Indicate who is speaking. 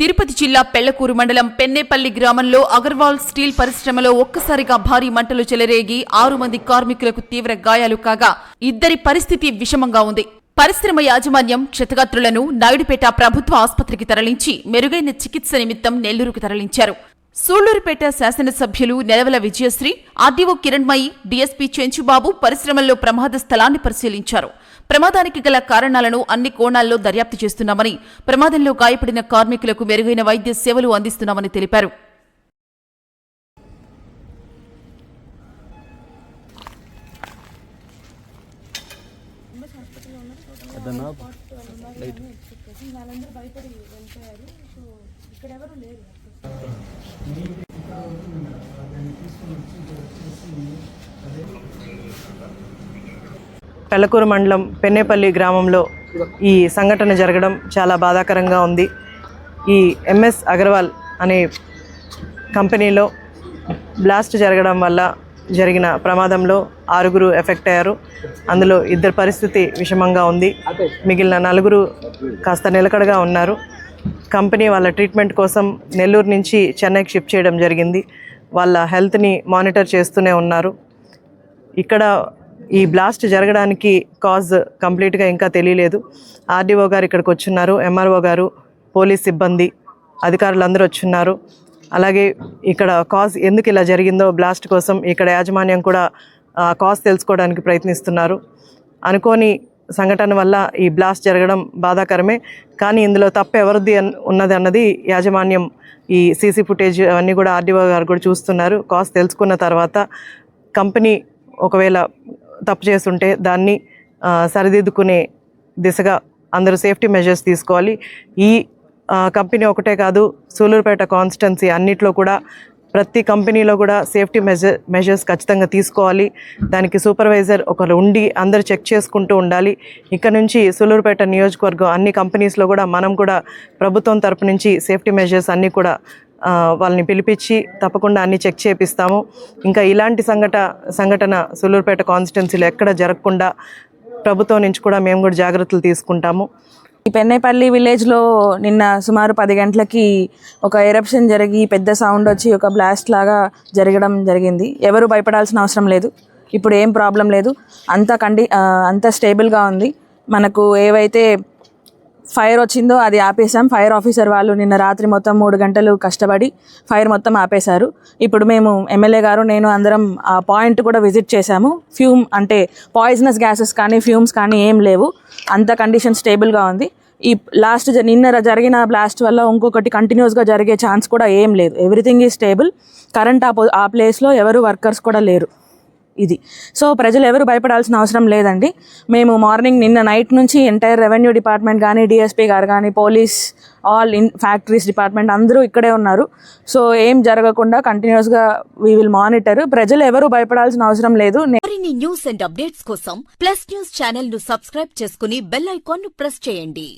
Speaker 1: తిరుపతి జిల్లా పెళ్ళకూరు మండలం పెన్నేపల్లి గ్రామంలో అగర్వాల్ స్టీల్ పరిశ్రమలో ఒక్కసారిగా భారీ మంటలు చెలరేగి ఆరు మంది కార్మికులకు తీవ్ర గాయాలు కాగా ఇద్దరి పరిస్థితి విషమంగా ఉంది. పరిశ్రమ యాజమాన్యం క్షతగాత్రులను నాయుడుపేట ప్రభుత్వ ఆసుపత్రికి తరలించి మెరుగైన చికిత్స నిమిత్తం నెల్లూరుకు తరలించారు. సూళ్ళూరుపేట శాసనసభ్యులు నెలవల విజయశ్రీ ఆర్డీఓ కిరణ్మయి డీఎస్పీ చెంచుబాబు పరిశ్రమల్లో ప్రమాద స్థలాన్ని పరిశీలించారు. ప్రమాదానికి గల కారణాలను అన్ని కోణాల్లో దర్యాప్తు చేస్తున్నామని ప్రమాదంలో గాయపడిన కార్మికులకు మెరుగైన వైద్య సేవలు అందిస్తున్నామని తెలిపారు.
Speaker 2: పెళ్ళకూరు మండలం పెన్నేపల్లి గ్రామంలో ఈ సంఘటన జరగడం చాలా బాధాకరంగా ఉంది. ఈ ఎంఎస్ అగర్వాల్ అనే కంపెనీలో బ్లాస్ట్ జరగడం వల్ల జరిగిన ప్రమాదంలో ఆరుగురు ఎఫెక్ట్ అయ్యారు. అందులో ఇద్దరు పరిస్థితి విషమంగా ఉంది. మిగిలిన నలుగురు కాస్త నిలకడగా ఉన్నారు. కంపెనీ వాళ్ళ ట్రీట్మెంట్ కోసం నెల్లూరు నుంచి చెన్నైకి షిఫ్ట్ చేయడం జరిగింది. వాళ్ళ హెల్త్ని మానిటర్ చేస్తూనే ఉన్నారు. ఇక్కడ ఈ బ్లాస్ట్ జరగడానికి కాజ్ కంప్లీట్గా ఇంకా తెలియలేదు. ఆర్డీఓ గారు ఇక్కడికి వచ్చున్నారు. ఎంఆర్ఓ గారు పోలీస్ సిబ్బంది అధికారులు అందరూ వచ్చున్నారు. అలాగే ఇక్కడ కాజ్ ఎందుకు ఇలా జరిగిందో బ్లాస్ట్ కోసం ఇక్కడ యాజమాన్యం కూడా కాజ్ తెలుసుకోవడానికి ప్రయత్నిస్తున్నారు. అనుకోని సంఘటన వల్ల ఈ బ్లాస్ట్ జరగడం బాధాకరమే కానీ ఇందులో తప్పు ఎవరిది అన్- ఉన్నది అన్నది యాజమాన్యం ఈ సీసీ ఫుటేజ్ అవన్నీ కూడా ఆర్డీఓ గారు కూడా చూస్తున్నారు. కాజ్ తెలుసుకున్న తర్వాత కంపెనీ ఒకవేళ తప్పు చేస్తుంటే దాన్ని సరిదిద్దుకునే దిశగా అందరూ సేఫ్టీ మెజర్స్ తీసుకోవాలి. ఈ కంపెనీ ఒకటే కాదు సూలూరుపేట కాన్స్టెన్సీ అన్నిట్లో కూడా ప్రతి కంపెనీలో కూడా సేఫ్టీ మెజర్ మెజర్స్ ఖచ్చితంగా తీసుకోవాలి. దానికి సూపర్వైజర్ ఒకరు ఉండి అందరు చెక్ చేసుకుంటూ ఉండాలి. ఇక్కడ నుంచి సూలూరుపేట నియోజకవర్గం అన్ని కంపెనీస్లో కూడా మనం కూడా ప్రభుత్వం తరపు నుంచి సేఫ్టీ మెజర్స్ అన్నీ కూడా వాళ్ళని పిలిపించి తప్పకుండా అన్ని చెక్ చేపిస్తాము. ఇంకా ఇలాంటి సంఘట సంఘటన సూలూరుపేట కాన్స్టిట్యున్సీలో ఎక్కడ జరగకుండా ప్రభుత్వం నుంచి కూడా మేము కూడా జాగ్రత్తలు తీసుకుంటాము.
Speaker 3: ఈ పెన్నేపల్లి విలేజ్లో నిన్న సుమారు పది గంటలకి ఒక ఎరప్షన్ జరిగి పెద్ద సౌండ్ వచ్చి ఒక బ్లాస్ట్ లాగా జరగడం జరిగింది. ఎవరు భయపడాల్సిన అవసరం లేదు. ఇప్పుడు ఏం ప్రాబ్లం లేదు. అంత కండి అంత స్టేబుల్గా ఉంది. మనకు ఏవైతే ఫైర్ వచ్చిందో అది ఆపేసాం ఫైర్ ఆఫీసర్ వాళ్ళు నిన్న రాత్రి మొత్తం మూడు గంటలు కష్టపడి ఫైర్ మొత్తం ఆపేశారు. ఇప్పుడు మేము ఎమ్మెల్యే గారు నేను అందరం ఆ పాయింట్ కూడా విజిట్ చేశాము. ఫ్యూమ్ అంటే పాయిజనస్ గ్యాసెస్ కానీ ఫ్యూమ్స్ కానీ ఏం లేవు. అంత కండిషన్ స్టేబుల్గా ఉంది. ఈ లాస్ట్ జ- నిన్న జరిగిన బ్లాస్ట్ వల్ల ఇంకొకటి కంటిన్యూస్గా జరిగే ఛాన్స్ కూడా ఏం లేదు. Everything is stable. కరెంట్ ఆ ఆ ప్లేస్లో ఎవరు వర్కర్స్ కూడా లేరు. ఇది. సో ప్రజలు ఎవరు భయపడాల్సిన అవసరం లేదండి. మేము మార్నింగ్ నిన్న నైట్ నుంచి ఎంటైర్ రెవెన్యూ డిపార్ట్మెంట్ కానీ డిఎస్పీ గారు కానీ police all in factories department అందరూ ఇక్కడే ఉన్నారు. సో ఏం జరగకుండా కంటిన్యూస్గా వీ విల్ మానిటర్. ప్రజలు ఎవరు భయపడాల్సిన అవసరం లేదు.
Speaker 4: మరిన్ని న్యూస్ అండ్ అప్డేట్స్ కోసం ప్లస్ న్యూస్ ఛానల్ను సబ్స్క్రైబ్ చేసుకుని బెల్ ఐకాన్ను ప్రెస్ చేయండి.